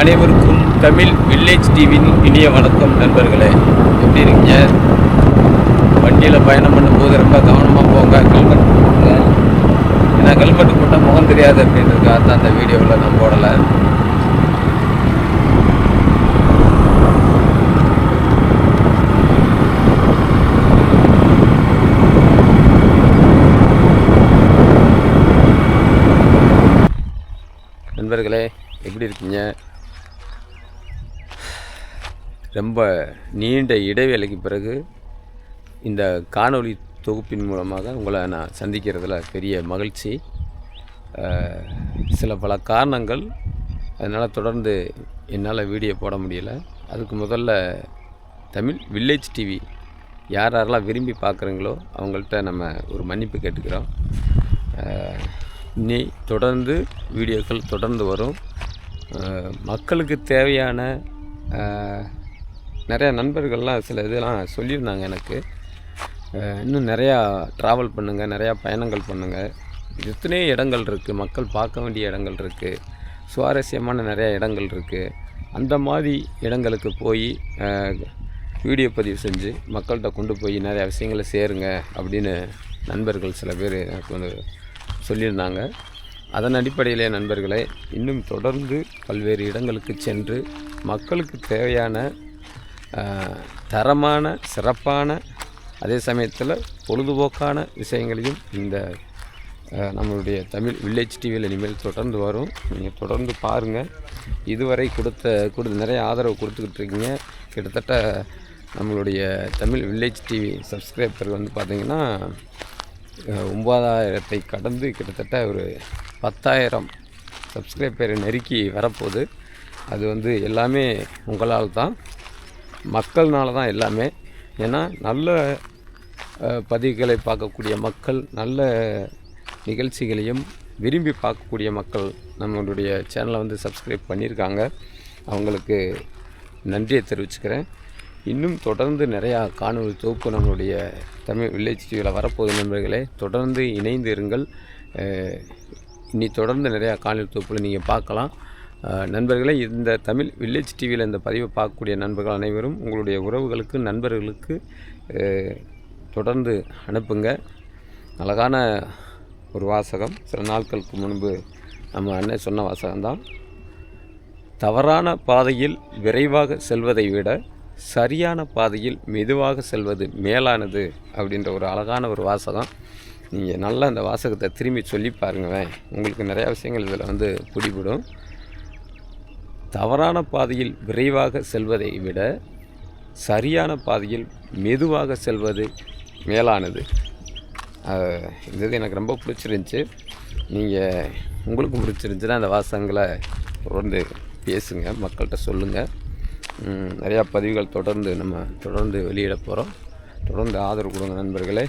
அனைவருக்கும் தமிழ் வில்லேஜ் டிவியின் இனிய வணக்கம் நண்பர்களே. எப்படி இருக்கீங்க? வண்டியில் பயணம் பண்ணும்போது ரொம்ப கவனமாக போங்க. ஹெல்மெட் போடுங்க ஏன்னா ஹெல்மெட் போட்டால் முகம் தெரியாது அப்படின்றதுக்காக தான் அந்த வீடியோவில் நான் போடலை. நண்பர்களே எப்படி இருக்கீங்க? ரொம்ப நீண்ட இடைவேளைக்கு பிறகு இந்த காணொளி தொகுப்பின் மூலமாக உங்களை நான் சந்திக்கிறதுல பெரிய மகிழ்ச்சி. சில பல காரணங்கள் அதனால் தொடர்ந்து என்னால் வீடியோ போட முடியல. அதுக்கு முதல்ல தமிழ் வில்லேஜ் டிவி யார் யாரெல்லாம் விரும்பி பார்க்குறீங்களோ அவங்கள்ட்ட நம்ம ஒரு மன்னிப்பு கேட்டுக்கிறோம். இனி தொடர்ந்து வீடியோக்கள் தொடர்ந்து வரும். மக்களுக்கு தேவையான நிறையா நண்பர்கள்லாம் சில இதெல்லாம் சொல்லியிருந்தாங்க எனக்கு. இன்னும் நிறையா ட்ராவல் பண்ணுங்கள் நிறையா பயணங்கள் பண்ணுங்கள் எத்தனையோ இடங்கள் இருக்குது மக்கள் பார்க்க வேண்டிய இடங்கள் இருக்குது சுவாரஸ்யமான நிறையா இடங்கள் இருக்குது அந்த மாதிரி இடங்களுக்கு போய் வீடியோ பதிவு செஞ்சு மக்கள்கிட்ட கொண்டு போய் நிறையா விஷயங்களை சேருங்க அப்படின்னு நண்பர்கள் சில பேர் எனக்கு வந்து சொல்லியிருந்தாங்க. அதன் அடிப்படையிலே நண்பர்களை இன்னும் தொடர்ந்து பல்வேறு இடங்களுக்கு சென்று மக்களுக்கு தேவையான தரமான சிறப்பான அதே சமயத்தில் பொழுதுபோக்கான விஷயங்களையும் இந்த நம்மளுடைய தமிழ் வில்லேஜ் டிவியில் இனிமேல் தொடர்ந்து வரும். நீங்கள் தொடர்ந்து பாருங்கள் இதுவரை கொடுத்த கொடுத்து நிறைய ஆதரவு கொடுத்துக்கிட்டு இருக்கீங்க. கிட்டத்தட்ட நம்மளுடைய தமிழ் வில்லேஜ் டிவி சப்ஸ்கிரைபர் வந்து பார்த்திங்கன்னா ஒம்பதாயிரத்தை கடந்து கிட்டத்தட்ட ஒரு பத்தாயிரம் சப்ஸ்கிரைபரை நெருக்கி வரப்போகுது. அது வந்து எல்லாமே உங்களால் தான். மக்கள்னால தான் எல்லாமே. ஏன்னா நல்ல பதிவுகளை பார்க்கக்கூடிய மக்கள் நல்ல நிகழ்ச்சிகளையும் விரும்பி பார்க்கக்கூடிய மக்கள் நம்மளுடைய சேனலை வந்து சப்ஸ்கிரைப் பண்ணியிருக்காங்க. அவங்களுக்கு நன்றியை தெரிவிச்சுக்கிறேன். இன்னும் தொடர்ந்து நிறையா காணொலி தொகுப்பு நம்மளுடைய தமிழ் வில்லேஜ் டிவியில் வரப்போகுது நண்பர்களே. தொடர்ந்து இணைந்து இருங்கள் இனி தொடர்ந்து நிறையா காணொலி தொகுப்பில் நீங்கள் பார்க்கலாம். நண்பர்களே இந்த தமிழ் வில்லேஜ் டிவியில் இந்த பதிவை பார்க்கக்கூடிய நண்பர்கள் அனைவரும் உங்களுடைய உறவுகளுக்கு நண்பர்களுக்கு தொடர்ந்து அனுப்புங்க. அழகான ஒரு வாசகம். சில நாட்களுக்கு முன்பு நம்ம அண்ணன் சொன்ன வாசகம்தான். தவறான பாதையில் விரைவாக செல்வதை விட சரியான பாதையில் மெதுவாக செல்வது மேலானது அப்படின்ற ஒரு அழகான ஒரு வாசகம். நீங்கள் நல்லா அந்த வாசகத்தை திரும்பி சொல்லி பாருங்களேன். உங்களுக்கு நிறையா விஷயங்கள் இதில் வந்து பிடிபடும். தவறான பாதையில் விரைவாக செல்வதை விட சரியான பாதையில் மெதுவாக செல்வது மேலானது. இந்த இது எனக்கு ரொம்ப பிடிச்சிருந்துச்சி. நீங்கள் உங்களுக்கும் பிடிச்சிருந்துச்சுன்னா அந்த வாசகங்களை தொடர்ந்து பேசுங்க மக்கள்கிட்ட சொல்லுங்கள் நிறையா பதிவுகள் தொடர்ந்து நம்ம தொடர்ந்து வெளியிட போகிறோம் தொடர்ந்து ஆதரவு கொடுங்க நண்பர்களே.